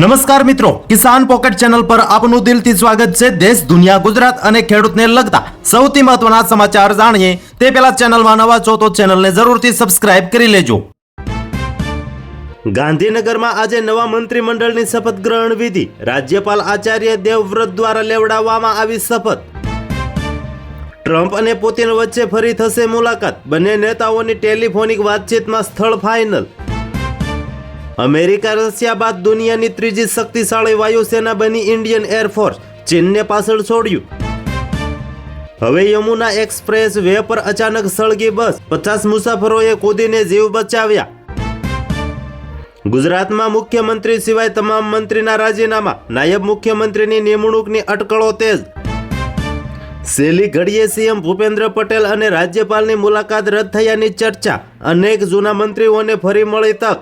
નમસ્કાર મિત્રો, કિસાન pocket channel પર આપનું દિલથી સ્વાગત છે. દેશ, દુનિયા, ગુજરાત અને ખેડૂતને લગતા સૌથી મહત્વના સમાચાર જાણીએ. તે પહેલા ચેનલમાં નવા છો તો ચેનલને જરૂરથી સબસ્ક્રાઇબ કરી લેજો. ગાંધીનગરમાં આજે નવા મંત્રીમંડળની શપથ ગ્રહણ વિધિ. રાજ્યપાલ આચાર્ય દેવવ્રત દ્વારા લેવડાવવામાં આવી શપથ. ટ્રમ્પ અને પુતિન વચ્ચે ફરી થશે મુલાકાત. બંને નેતાઓની ટેલિફોનિક વાતચીતમાં સ્થળ ફાઇનલ અમેરિકા, રશિયા બાદ દુનિયાની ત્રીજી શક્તિશાળી વાયુસેના બની ઇન્ડિયન એરફોર્સ ચીનને પાછળ છોડ્યું. હવે યમુના એક્સપ્રેસ વે પર અચાનક સળગી બસ, પચાસ મુસાફરોએ કૂદીને જીવ બચાવ્યા. ગુજરાતમાં મુખ્યમંત્રી સિવાય તમામ મંત્રીના રાજીનામા, નાયબ મુખ્યમંત્રીની નિમણૂકની અટકળો તેજ. સેલી ઘડીએ સીએમ ભૂપેન્દ્ર પટેલ અને રાજ્યપાલની મુલાકાત રદ થયાની ચર્ચા, અનેક જૂના મંત્રીઓને ફરી મળી તક.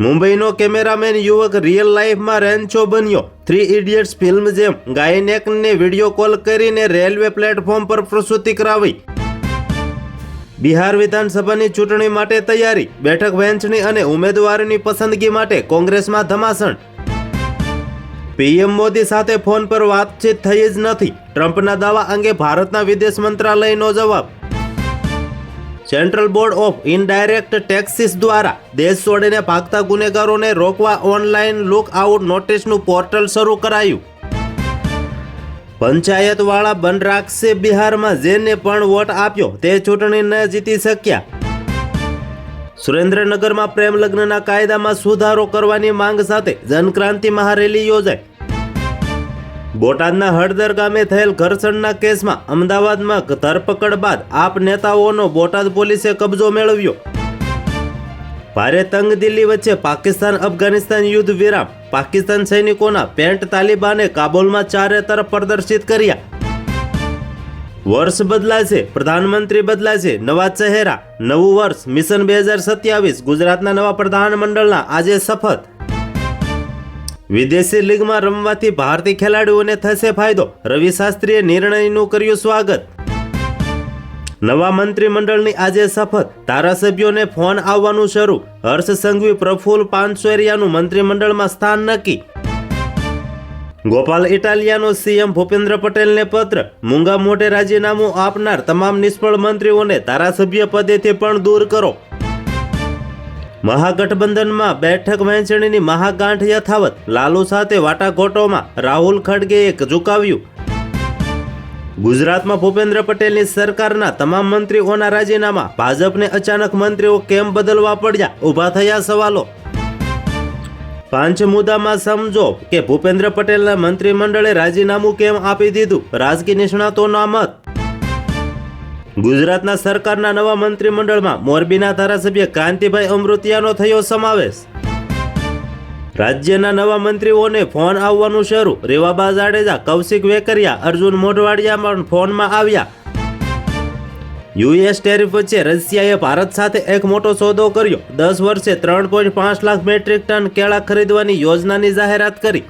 મુંબઈનો કેમેરામેન યુવક રિયલ લાઈફમાં રેન્ચો બન્યો. થ્રી ઇડિયટ્સ ફિલ્મ જેમ ગાયનેકને વીડિયો કોલ કરીને રેલવે પ્લેટફોર્મ પર પ્રસૂતિ કરાવી. બિહાર વિધાનસભાની ચૂંટણી માટે તૈયારી, બેઠક વહેંચણી અને ઉમેદવારોની પસંદગી માટે કોંગ્રેસમાં ધમાસણ. પીએમ મોદી સાથે ફોન પર વાતચીત થઈ જ નથી. ટ્રમ્પના દાવા અંગે ભારતના વિદેશ મંત્રાલયનો જવાબ. Central board of indirect taxes દ્વારા દેશ છોડીને ભાગતા ગુનેગારોને રોકવા ઓનલાઈન લુક આઉટ નોટિસનું પોર્ટલ શરૂ કરાયું. પંચાયતવાળા બન બિહારમાં જેને પણ વોટ આપ્યો તે ચૂંટણી ન જીતી શક્યા. સુરેન્દ્રનગરમાં પ્રેમ લગ્નના કાયદામાં સુધારો કરવાની માંગ સાથે જનક્રાંતિ મહારેલી યોજાઈ. બોટાદના હળદર ગામે થયેલ ઘર્ષણના કેસમાં અમદાવાદમાં ધરપકડ બાદ આપ નેતાઓનો બોટાદ પોલીસે કબજો મેળવ્યો. ભારે તંગદિલ્હી વચ્ચે પાકિસ્તાન અફઘાનિસ્તાન યુદ્ધ વિરામ. પાકિસ્તાન સૈનિકોના પેન્ટ તાલિબાને કાબુલમાં ચારે તરફ પ્રદર્શિત કર્યા. વર્ષ બદલાશે, પ્રધાનમંત્રી બદલાશે, નવા ચહેરા. નવું વર્ષ, મિશન બે હજાર સત્યાવીસ, ગુજરાતના નવા પ્રધાનમંડળના આજે શપથ. વિદેશી લીગમાં રમવાથી ભારતીય ખેલાડીઓને થશે ફાયદો. રવિ શાસ્ત્રીએ નિર્ણયનું કર્યું સ્વાગત. નવા મંત્રીમંડળની આજે શપથ. ધારાસભ્યોને ફોન આવવાનું શરૂ. હર્ષ સંઘવી, પ્રફુલ પાનસોરિયાનું મંત્રીમંડળમાં સ્થાન નક્કી. ગોપાલ ઇટાલિયાનો સીએમ ભૂપેન્દ્ર પટેલને પત્ર. મૂંગા મોઢે રાજીનામું આપનાર તમામ નિષ્ફળ મંત્રીઓને ધારાસભ્ય પદેથી પણ દૂર કરો. મહાગઠબંધનમાં બેઠક વહેંચણીની મહાગાંઠ યથાવત. લાલુ સાથે વાટાઘોટોમાં રાહુલ ખડગેએ ઝુકાવ્યું. ગુજરાતમાં ભૂપેન્દ્ર પટેલની સરકારના તમામ મંત્રીઓના રાજીનામા. ભાજપને અચાનક મંત્રીઓ કેમ બદલવા પડ્યા? ઊભા થયા સવાલો. પાંચ મુદ્દામાં સમજો કે ભૂપેન્દ્ર પટેલના મંત્રીમંડળે રાજીનામું કેમ આપી દીધું? રાજકીય નિષ્ણાતોના મત. ગુજરાતના સરકારના નવા મંત્રીમંડળમાં મોરબીના ધારાસભ્ય કાંતિભાઈ અમૃતિયાનો થયો સમાવેશ. રાજ્યના નવા મંત્રીઓને ફોન આવવાનું શરૂ. રેવાબા જાડેજા, કૌશિક વેકરિયા, અર્જુન મોઢવાડિયા પણ ફોનમાં આવ્યા. યુએસ ટેરિફ વચ્ચે રશિયાએ ભારત સાથે એક મોટો સોદો કર્યો. દસ વર્ષે ત્રણ પોઈન્ટ પાંચ લાખ મેટ્રિક ટન કેળા ખરીદવાની યોજનાની જાહેરાત કરી.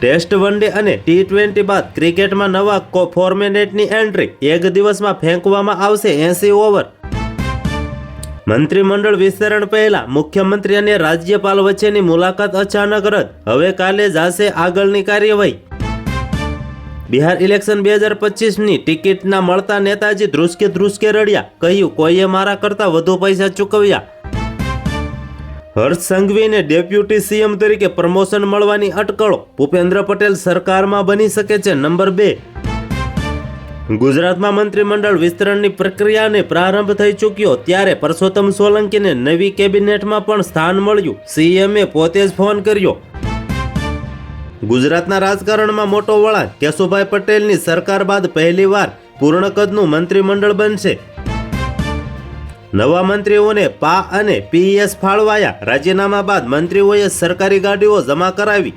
ટેસ્ટ વનડે અને ટી ટ્વેન્ટી બાદ ક્રિકેટમાં નવા કો- ફોર્મેટની એન્ટ્રી એક દિવસમાં ફેંકવામાં આવશે એસી ઓવર. મંત્રીમંડળ વિસ્તરણ પહેલા મુખ્યમંત્રી અને રાજ્યપાલ વચ્ચેની મુલાકાત અચાનક રદ. હવે કાલે જાશે આગળની કાર્યવાહી. બિહાર ઇલેક્શન બે હજાર પચીસની ટિકિટના મળતા નેતાજી ધ્રુસકે ધ્રુસકે રડ્યા. કહ્યું, કોઈએ મારા કરતાં વધુ પૈસા ચૂકવ્યા. હર્ષ સંઘવીને ડેપ્યુટી સીએમ તરીકે પ્રમોશન મળવાની અટકળો ભૂપેન્દ્ર પટેલ સરકારમાં બની શકે છે નંબર બે. ગુજરાતમાં મંત્રીમંડળ વિસ્તરણની પ્રક્રિયાને પ્રારંભ થઈ ચૂક્યો ત્યારે પરસોત્તમ સોલંકીને નવી કેબિનેટમાં પણ સ્થાન મળ્યું. સીએમએ પોતે જ ફોન કર્યો. ગુજરાતના રાજકારણમાં મોટો વળાંક. કેશુભાઈ પટેલની સરકાર બાદ પહેલીવાર પૂર્ણ કદનું મંત્રીમંડળ બનશે. નવા મંત્રીઓને પા અને પીએસ ફાળવાયા. રાજીનામા બાદ મંત્રીઓએ સરકારી ગાડીઓ જમા કરાવી.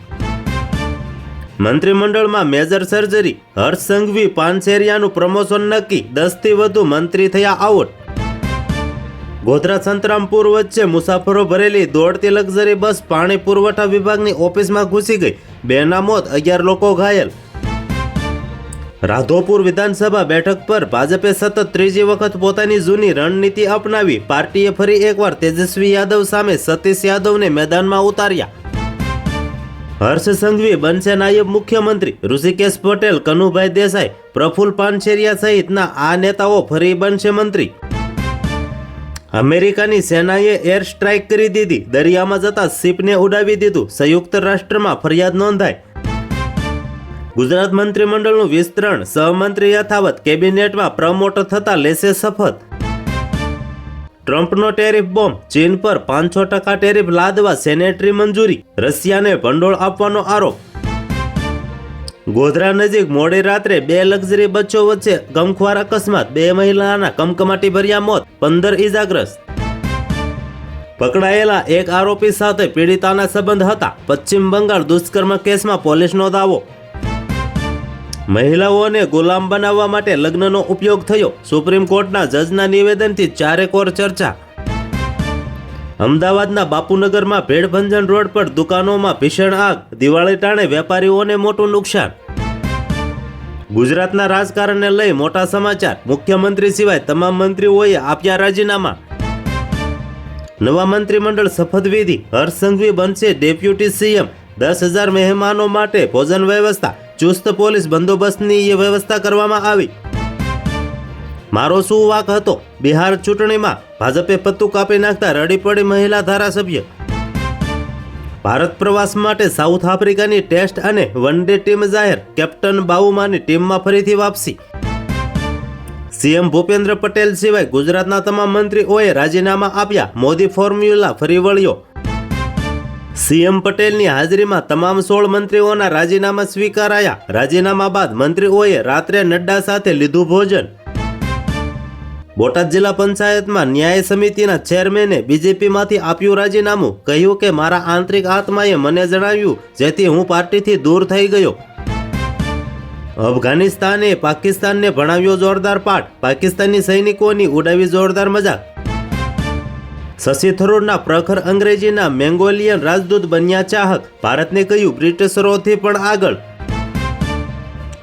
મંત્રીમંડળમાં મેજર સર્જરી. હર્ષ સંઘવી પાનસેરિયાનું પ્રમોશન નક્કી. દસથી વધુ મંત્રી થયા આઉટ. ગોધરા સંતરામપુર વચ્ચે મુસાફરો ભરેલી દોડતી લક્ઝરી બસ પાણી પુરવઠા વિભાગની ઓફિસમાં ઘૂસી ગઈ. બેના મોત અગિયાર લોકો ઘાયલ. રાધોપુર વિધાનસભા બેઠક પર ભાજપે સતત ત્રીજી વખત પોતાની જૂની રણનીતિ અપનાવી પાર્ટીએ ફરી એકવાર તેજસ્વી યાદવ સામે સતીશ યાદવને મેદાનમાં ઉતાર્યા. હર્ષ સંઘવી બનશે નાયબ મુખ્યમંત્રી ઋષિકેશ પટેલ, કનુભાઈ દેસાઈ, પ્રફુલ પાનછેરિયા સહિતના આ નેતાઓ ફરી બનશે મંત્રી. અમેરિકાની સેનાએ એર સ્ટ્રાઇક કરી દીધી, દરિયામાં જતા શિપને ઉડાવી દીધું, સંયુક્ત રાષ્ટ્રમાં ફરિયાદ નોંધાઈ. ગુજરાત મંત્રીમંડળનું વિસ્તરણ, સહમંત્રી યથાવત કેબિનેટમાં પ્રમોટ થતા લેશે શપથ. ટ્રમ્પનો ટેરિફ બોમ્બ, ચીન પર પાંચસો ટકા ટેરિફ લાદવા સેનેટરી મંજૂરી, રશિયાને ભંડોળ આપવાનો આરોપ. ગોધરા નજીક મોડી રાત્રે બે લક્ઝરી બચ્ચો વચ્ચે ગમખ્વાર અકસ્માત, બે મહિલાના કમકમાટી ભર્યા મોત, પંદર ઇજાગ્રસ્ત પકડાયેલા એક આરોપી સાથે પીડિતાના સંબંધ હતા. પશ્ચિમ બંગાળ દુષ્કર્મ કેસમાં પોલીસનો દાવો. મહિલાઓને ગુલામ બનાવવા માટે લગ્નનો ઉપયોગ થયો. સુપ્રીમ કોર્ટના જજના નિવેદનથી ચારેકોર ચર્ચા. અમદાવાદના બાપુનગરમાં ભેડભંજન રોડ પર દુકાનોમાં ભીષણ આગ. દિવાળી ટાણે વેપારીઓને મોટું નુકસાન. ગુજરાતના રાજકારણને લઈ મોટા સમાચાર. મુખ્યમંત્રી સિવાય તમામ મંત્રીઓએ આપ્યા રાજીનામા. નવા મંત્રીમંડળ શપથવિધિ હર્ષ સંઘવી બનશે ડેપ્યુટી સીએમ. દસ હજાર મહેમાનો માટે ભોજન વ્યવસ્થા. ચુસ્ત પોલીસ બંદોબસ્તની એ વ્યવસ્થા કરવામાં આવી. મારો શું વાક હતો? બિહાર ચૂંટણીમાં ભાજપે પત્તું કાપી નાખતા રડી પડી મહિલા ધારાસભ્ય. ભારત પ્રવાસ માટે સાઉથ આફ્રિકાની ટેસ્ટ અને વન ડે ટીમ જાહેર, કેપ્ટન બાઉમાની ટીમમાં ફરીથી વાપસી. સીએમ ભૂપેન્દ્ર પટેલ સિવાય ગુજરાતના તમામ મંત્રીઓએ રાજીનામા આપ્યા. મોદી ફોર્મ્યુલા ફરી વળ્યો. સીએમ પટેલની હાજરીમાં તમામ સોળ મંત્રીઓના રાજીનામા સ્વીકારાયા. રાજીનામા બાદ મંત્રીઓએ રાત્રે નડ્ડા સાથે લીધું ભોજન. બોટાદ જિલ્લા પંચાયતમાં ન્યાય સમિતિના ચેરમેને બીજેપીમાંથી આપ્યું રાજીનામું. કહ્યું કે, મારા આંતરિક આત્માએ મને જણાવ્યું, જેથી હું પાર્ટીથી દૂર થઈ ગયો. અફઘાનિસ્તાને પાકિસ્તાનને ભણાવ્યો જોરદાર પાઠ. પાકિસ્તાની સૈનિકોની ઉડાવી જોરદાર મજાક. શશી થરૂરના પ્રખર અંગ્રેજીના મેંગોલિયન રાજદૂત બન્યા ચાહક. ભારતને કહ્યું, બ્રિટિશરોથી પણ આગળ.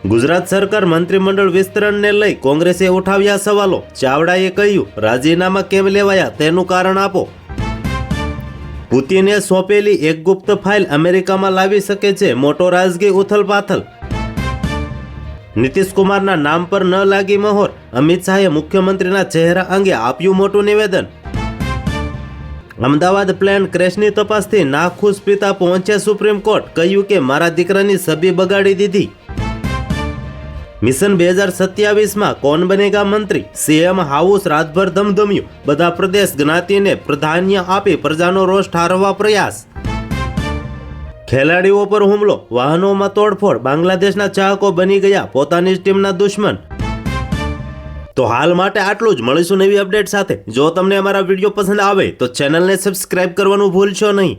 ગુજરાત સરકાર મંત્રીમંડળ વિસ્તરણને લઈ કોંગ્રેસે ઉઠાવ્યા સવાલો. ચાવડાએ કહ્યું, રાજીનામા કેમ લેવાયા? તેનું કારણ આપો. પુતિને સોંપેલી એક ગુપ્ત ફાઇલ અમેરિકામાં લાવી શકે છે. મોટો રાજગી ઉથલપાથલ. નીતિશ કુમારના નામ પર ન લાગી મહોર. અમિત શાહે મુખ્યમંત્રીના ચહેરા અંગે આપ્યું મોટું નિવેદન. અમદાવાદ પ્લેન ક્રેશની તપાસથી નાખુશ પિતા પહોંચ્યા સુપ્રીમ કોર્ટ, કહ્યું કે મારા દીકરાની સભી બગાડી દીધી. મિશન બે હજાર સત્યાવીસમાં કોણ બનેગા મંત્રી? સીએમ હાઉસ રાતભર ધમધમ્યું. બધા પ્રદેશ જ્ઞાતિને પ્રાધાન્ય આપી પ્રજાનો રોષ ઠારવા પ્રયાસ. ખેલાડીઓ પર હુમલો. વાહનોમાં તોડફોડ. બાંગ્લાદેશના ચાહકો બની ગયા પોતાની જ ટીમના દુશ્મન. તો હાલ માટે આટલું જ. મળીશું નવી અપડેટ સાથે. જો તમને અમારા વીડિયો પસંદ આવે તો ચેનલને સબસ્ક્રાઇબ કરવાનું ભૂલશો નહીં.